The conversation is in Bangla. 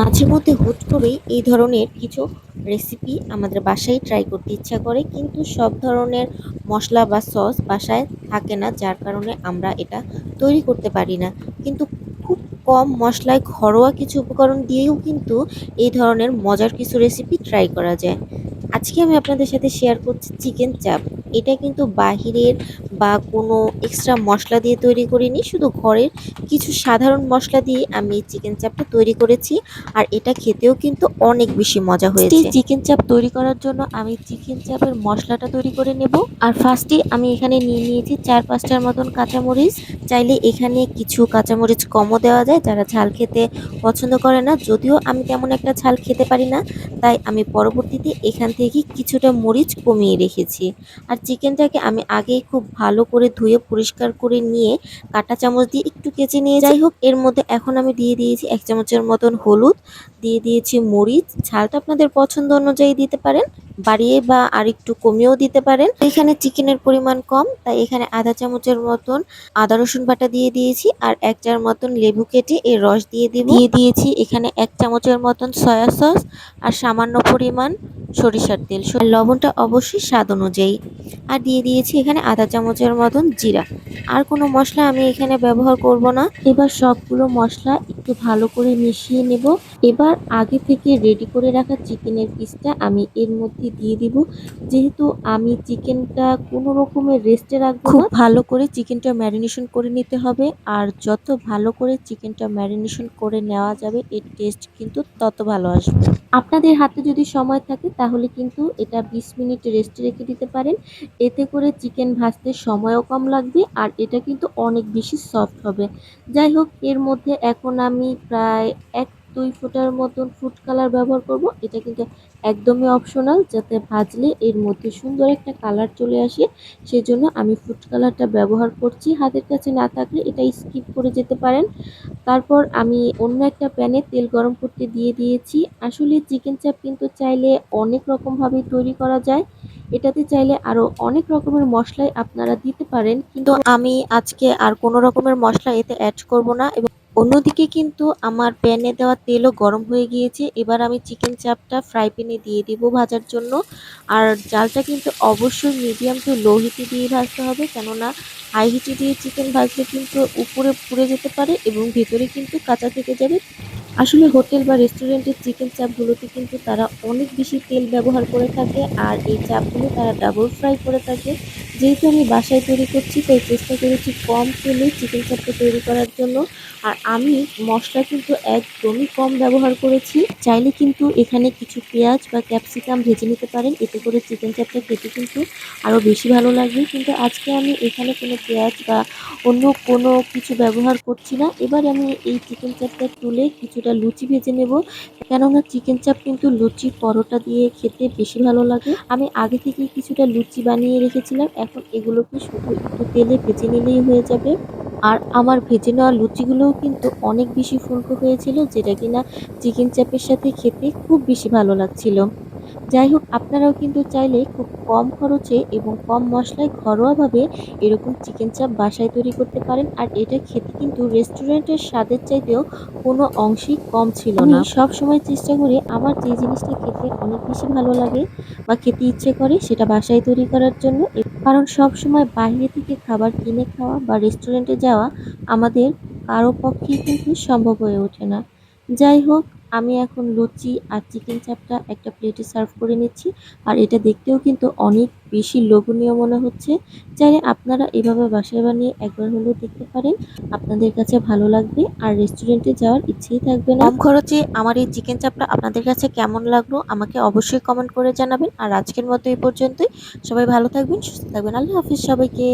মাঝে মধ্যে হুট করেই এই ধরনের কিছু রেসিপি আমাদের বাসায় ট্রাই করতে ইচ্ছা করে, কিন্তু সব ধরনের মশলা বা সস বাসায় থাকে না, যার কারণে আমরা এটা তৈরি করতে পারি না। কিন্তু খুব কম মশলায় ঘরোয়া কিছু উপকরণ দিয়েও কিন্তু এই ধরনের মজার কিছু রেসিপি ট্রাই করা যায়। আজকে আমি আপনাদের সাথে শেয়ার করছি চিকেন চাপ এটা কিন্তু বাহিরের বা কোনো এক্সট্রা মশলা দিয়ে তৈরি করিনি শুধু ঘরের কিছু সাধারণ মশলা দিয়ে আমি এই চিকেন চাপটা তৈরি করেছি। আর এটা খেতেও কিন্তু অনেক বেশি মজা হয়েছে। চিকেন চাপ তৈরি করার জন্য আমি চিকেন চাপের মশলাটা তৈরি করে নেব। আর ফার্স্টে আমি এখানে নিয়ে নিয়েছি চার পাঁচটার মতন কাঁচামরিচ। চাইলে এখানে কিছু কাঁচামরিচ কমও দেওয়া যায় যারা ঝাল খেতে পছন্দ করে না। যদিও আমি তেমন একটা ঝাল খেতে পারি না তাই আমি পরবর্তীতে এখান থেকে কিছুটা মরিচ কমিয়ে রেখেছি। আর চিকেনটাকে আমি আগেই খুব ভালো করে ধুয়ে পরিষ্কার করে নিয়ে কাঁটা চামচ দিয়ে একটু কেচে নিয়ে যাই। হোক, এর মধ্যে এখন আমি দিয়ে দিয়েছি এক চামচের মতন হলুদ, দিয়ে দিয়েছি মরিচ। ঝালটা আপনাদের পছন্দ অনুযায়ী দিতে পারেন, বাড়িয়ে বা আর একটু কমিয়েও দিতে পারেন। এখানে চিকেনের পরিমাণ কম, তাই এখানে আধা চামচের মতন আদা, রসুন বাটা দিয়ে দিয়েছি আর এক চার মতন লেবু কেটে এর রস দিয়ে দিয়ে দিয়েছি এখানে এক চামচের মতন সয়া সস আর সামান্য পরিমাণ সরিষার তেল লবণটা অবশ্যই স্বাদ অনুযায়ী। আর দিয়ে দিয়েছি এখানে আধা চামচের মতন জিরা। আর কোনো মশলা আমি এখানে ব্যবহার করব না। এবার সবগুলো মশলা একটু ভালো করে মিশিয়ে নেব। এবার আগে থেকে রেডি করে রাখা চিকেনের পিসটা আমি এর মধ্যে দিয়ে দিব। যেহেতু আমি চিকেনটা কোনো রকমের রেস্টে রাখব খুব ভালো করে চিকেনটা ম্যারিনেশন করে নিতে হবে। আর যত ভালো করে চিকেনটা ম্যারিনেশন করে নেওয়া যাবে এর টেস্ট কিন্তু তত ভালো আসবে। আপনাদের হাতে যদি সময় থাকে তাহলে কিন্তু এটা বিশ মিনিট রেস্টে রেখে দিতে পারেন। এতে করে চিকেন ভাজতে সময়ও কম লাগবে আর এটা কিন্তু অনেক বেশি সফট হবে। যাই হোক এর মধ্যে এখন আমি প্রায় এক দুই ফোঁটার মতন ফুড কালার ব্যবহার করব। এটা কিন্তু একদমই অপশনাল যাতে ভাজলে এর মধ্যে সুন্দর একটা কালার চলে আসে। সেজন্য আমি ফুড কালারটা ব্যবহার করছি। হাতের কাছে না থাকলে এটা স্কিপ করে যেতে পারেন। তারপর আমি অন্য একটা প্যানে তেল গরম করতে দিয়ে দিয়েছি। আসলে চিকেন চাপ কিন্তু চাইলে অনেক রকমভাবে তৈরি করা যায়। এটাতে চাইলে আরও অনেক রকমের মশলাই আপনারা দিতে পারেন। কিন্তু আমি আজকে আর কোনো রকমের মশলা এতে অ্যাড করব না এবং অন্যদিকে কিন্তু আমার প্যানে দেওয়া তেলও গরম হয়ে গিয়েছে। এবার আমি চিকেন চাপটা ফ্রাই প্যানে দিয়ে দিব ভাজার জন্য। আর জালটা কিন্তু অবশ্যই মিডিয়াম টু লো হিটে দিয়ে ভাজতে হবে, কেননা হাই হিটে দিয়ে চিকেন ভাজলে কিন্তু উপরে পুড়ে যেতে পারে এবং ভেতরে কিন্তু কাঁচা থেকে যাবে। আসলে হোটেল বা রেস্টুরেন্টের চিকেন চাপগুলোতে কিন্তু তারা অনেক বেশি তেল ব্যবহার করে থাকে, আর এই চাপগুলো তারা ডাবল ফ্রাই করে থাকে। যেহেতু আমি বাসায় তৈরি করছি, তাই চেষ্টা করেছি কম তেলে চিকেন চাপটা তৈরি করার জন্য। আর আমি মশলা কিন্তু একদমই কম ব্যবহার করেছি। চাইলে কিন্তু এখানে কিছু পেঁয়াজ বা ক্যাপসিকাম ভেজে নিতে পারেন, এতে করে চিকেন চাপটা খেতে কিন্তু আরও বেশি ভালো লাগবে। কিন্তু আজকে আমি এখানে কোনো পেঁয়াজ বা অন্য কোনো কিছু ব্যবহার করছি না। এবার আমি এই চিকেন চাপটা তুলে কিছুটা লুচি ভেজে নেব। কেননা চিকেন চাপ কিন্তু লুচি পরোটা দিয়ে খেতে বেশি ভালো লাগে। আমি আগে থেকেই কিছুটা লুচি বানিয়ে রেখেছিলাম এখন এগুলোকে শুধু একটু তেলে ভেজে নিলেই হয়ে যাবে? আর আমার ভেজে নেওয়া লুচিগুলোও কিন্তু অনেক বেশি ফুলকো হয়েছিল, যেটা কিনা চিকেন চাপের সাথে খেতে খুব বেশি ভালো লাগছিল। যাই হোক আপনারাও কিন্তু চাইলে খুব কম খরচে এবং কম মশলায় ঘরোয়াভাবে এরকম চিকেন চাপ বাসায় তৈরি করতে পারেন। আর এটা খেতে কিন্তু রেস্টুরেন্টের স্বাদের চাইতেও কোনো অংশেই কম ছিল না। সব সময় চেষ্টা করি আমার যে জিনিসটা খেতে অনেক বেশি ভালো লাগে বা খেতে ইচ্ছে করে সেটা বাসায় তৈরি করার জন্য। কারণ সব সময় বাইরে থেকে খাবার কিনে খাওয়া বা রেস্টুরেন্টে যাওয়া আমাদের কারও পক্ষেই কিন্তু সম্ভব হয়ে ওঠে না। যাই হোক আমি এখন লুচি আর চিকেন চাপটা একটা প্লেটে সার্ভ করে নিচ্ছি। আর এটা দেখতেও কিন্তু অনেক বেশি লোভনীয় মনে হচ্ছে। চাইলে আপনারা এভাবে বাসায় বানিয়ে একবার হলেও দেখতে পারেন। আপনাদের কাছে ভালো লাগবে আর রেস্টুরেন্টে যাওয়ার ইচ্ছেই থাকবে না। কম খরচে আমার এই চিকেন চাপটা আপনাদের কাছে কেমন লাগল আমাকে অবশ্যই কমেন্ট করে জানাবেন। আর আজকের মতো এই পর্যন্তই। সবাই ভালো থাকবেন, সুস্থ থাকবেন। আল্লাহ হাফিজ সবাইকে।